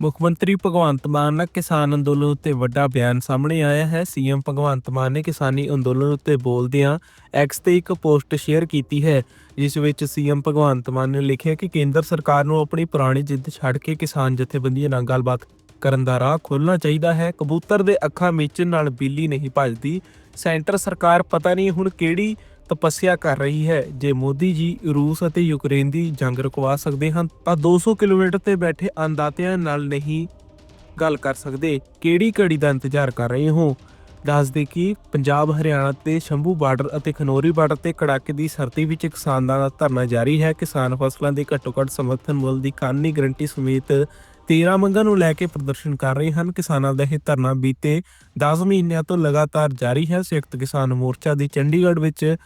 ਮੁੱਖ ਮੰਤਰੀ ਭਗਵੰਤ ਮਾਨ ਨਾਲ ਕਿਸਾਨ ਅੰਦੋਲਨ ਉੱਤੇ ਵੱਡਾ ਬਿਆਨ ਸਾਹਮਣੇ ਆਇਆ ਹੈ। ਸੀਐਮ ਭਗਵੰਤ ਮਾਨ ਨੇ ਕਿਸਾਨੀ ਅੰਦੋਲਨ ਉੱਤੇ ਬੋਲਦਿਆਂ ਐਕਸ ਤੇ ਇੱਕ ਪੋਸਟ ਸ਼ੇਅਰ ਕੀਤੀ ਹੈ, ਜਿਸ ਵਿੱਚ ਸੀਐਮ ਭਗਵੰਤ ਮਾਨ ਨੇ ਲਿਖਿਆ ਕਿ ਕੇਂਦਰ ਸਰਕਾਰ ਨੂੰ ਆਪਣੀ ਪੁਰਾਣੀ ਜਿੱਦ ਛੱਡ ਕੇ ਕਿਸਾਨ ਜਥੇਬੰਦੀਆਂ ਨਾਲ ਗੱਲਬਾਤ ਕਰਨ ਦਾ ਰਾਹ ਖੋਲ੍ਹਣਾ ਚਾਹੀਦਾ ਹੈ। ਕਬੂਤਰ ਦੇ ਅੱਖਾਂ ਮੀਚਣ ਨਾਲ ਬਿੱਲੀ ਨਹੀਂ ਭੱਜਦੀ। ਸੈਂਟਰ ਸਰਕਾਰ ਪਤਾ ਨਹੀਂ ਹੁਣ ਕਿਹੜੀ ਤਪੱਸਿਆ ਕਰ ਰਹੀ ਹੈ। ਜੇ ਮੋਦੀ ਜੀ ਰੂਸ ਅਤੇ ਯੂਕਰੇਨ ਦੀ ਜੰਗ ਰੁਕਵਾ ਸਕਦੇ ਹਨ, ਤਾਂ 200 ਕਿਲੋਮੀਟਰ ਤੇ ਬੈਠੇ ਅੰਦਾਤਿਆਂ ਨਾਲ ਨਹੀਂ ਗੱਲ ਕਰ ਸਕਦੇ। ਕਿਹੜੀ ਘੜੀ ਦਾ ਇੰਤਜ਼ਾਰ ਕਰ ਰਹੇ ਹੋ? ਦੱਸਦੇ ਕਿ ਪੰਜਾਬ, ਹਰਿਆਣਾ ਤੇ ਸ਼ੰਭੂ ਬਾਰਡਰ ਅਤੇ ਖਨੌਰੀ ਬਾਰਡਰ ਤੇ ਕੜਾਕੇ ਦੀ ਸਰਦੀ ਵਿੱਚ ਕਿਸਾਨਾਂ ਦਾ ਧਰਨਾ ਜਾਰੀ ਹੈ। ਕਿਸਾਨ ਫਸਲਾਂ ਦੇ ਘੱਟੋ ਘੱਟ ਸਮਰਥਨ ਮੁੱਲ ਦੀ ਕਾਨੂੰਨੀ ਗਰੰਟੀ ਸਮੇਤ 13 ਮੰਗਾਂ ਨੂੰ ਲੈ ਕੇ ਪ੍ਰਦਰਸ਼ਨ ਕਰ ਰਹੇ ਹਨ। ਕਿਸਾਨਾਂ ਦਾ ਇਹ ਧਰਨਾ ਬੀਤੇ 10 ਮਹੀਨਿਆਂ ਤੋਂ ਲਗਾਤਾਰ ਜਾਰੀ ਹੈ। ਸੰਯੁਕਤ ਕਿਸਾਨ ਮੋਰਚਾ ਦੀ ਚੰਡੀਗੜ੍ਹ ਵਿੱਚ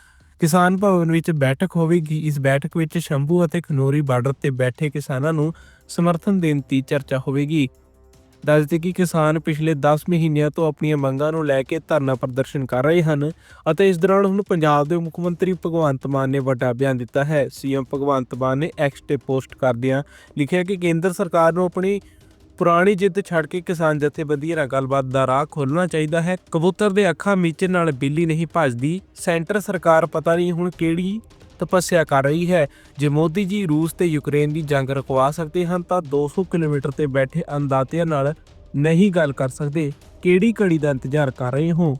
ਕਿਸਾਨ ਭਵਨ ਵਿੱਚ ਬੈਠਕ ਹੋਵੇਗੀ। ਇਸ ਬੈਠਕ ਵਿੱਚ ਸ਼ੰਭੂ ਅਤੇ ਖਨੋਰੀ ਬਾਰਡਰ ਤੇ ਬੈਠੇ ਕਿਸਾਨਾਂ ਨੂੰ ਸਮਰਥਨ ਦੇਣ ਦੀ ਚਰਚਾ ਹੋਵੇਗੀ। ਦੱਸਦੇ ਕਿ ਕਿਸਾਨ ਪਿਛਲੇ 10 ਮਹੀਨਿਆਂ ਤੋਂ ਆਪਣੀਆਂ ਮੰਗਾਂ ਨੂੰ ਲੈ ਕੇ ਧਰਨਾ ਪ੍ਰਦਰਸ਼ਨ ਕਰ ਰਹੇ ਹਨ ਅਤੇ ਇਸ ਦੌਰਾਨ ਹੁਣ ਪੰਜਾਬ ਦੇ ਮੁੱਖ ਮੰਤਰੀ ਭਗਵੰਤ ਮਾਨ ਨੇ ਵੱਡਾ ਬਿਆਨ ਦਿੱਤਾ ਹੈ। ਸੀਐਮ ਭਗਵੰਤ ਮਾਨ ਨੇ ਐਕਸ ਤੇ ਪੋਸਟ ਕਰਦਿਆਂ ਲਿਖਿਆ ਕਿ ਕੇਂਦਰ ਸਰਕਾਰ ਨੂੰ ਆਪਣੀ ਪੁਰਾਣੀ ਜਿੱਦ ਛੱਡ ਕੇ ਕਿਸਾਨ ਜਥੇਬੰਦੀਆਂ ਨਾਲ ਗੱਲਬਾਤ ਦਾ ਰਾਹ ਖੋਲਣਾ ਚਾਹੀਦਾ ਹੈ। ਕਬੂਤਰ ਦੇ ਅੱਖਾਂ ਮੀਚੇ ਨਾਲ ਬਿੱਲੀ ਨਹੀਂ ਭੱਜਦੀ। ਸੈਂਟਰ ਸਰਕਾਰ ਪਤਾ ਨਹੀਂ ਹੁਣ ਕਿਹੜੀ ਤਪੱਸਿਆ ਕਰ ਰਹੀ ਹੈ। ਜੇ ਮੋਦੀ ਜੀ ਰੂਸ ਤੇ ਯੂਕਰੇਨ ਦੀ ਜੰਗ ਰੁਕਵਾ ਸਕਦੇ ਹਨ, ਤਾਂ 200 ਕਿਲੋਮੀਟਰ ਤੇ ਬੈਠੇ ਅੰਦਾਤਿਆਂ ਨਾਲ ਨਹੀਂ ਗੱਲ ਕਰ ਸਕਦੇ। ਕਿਹੜੀ ਘੜੀ ਦਾ ਇੰਤਜ਼ਾਰ ਕਰ ਰਹੇ ਹੋ?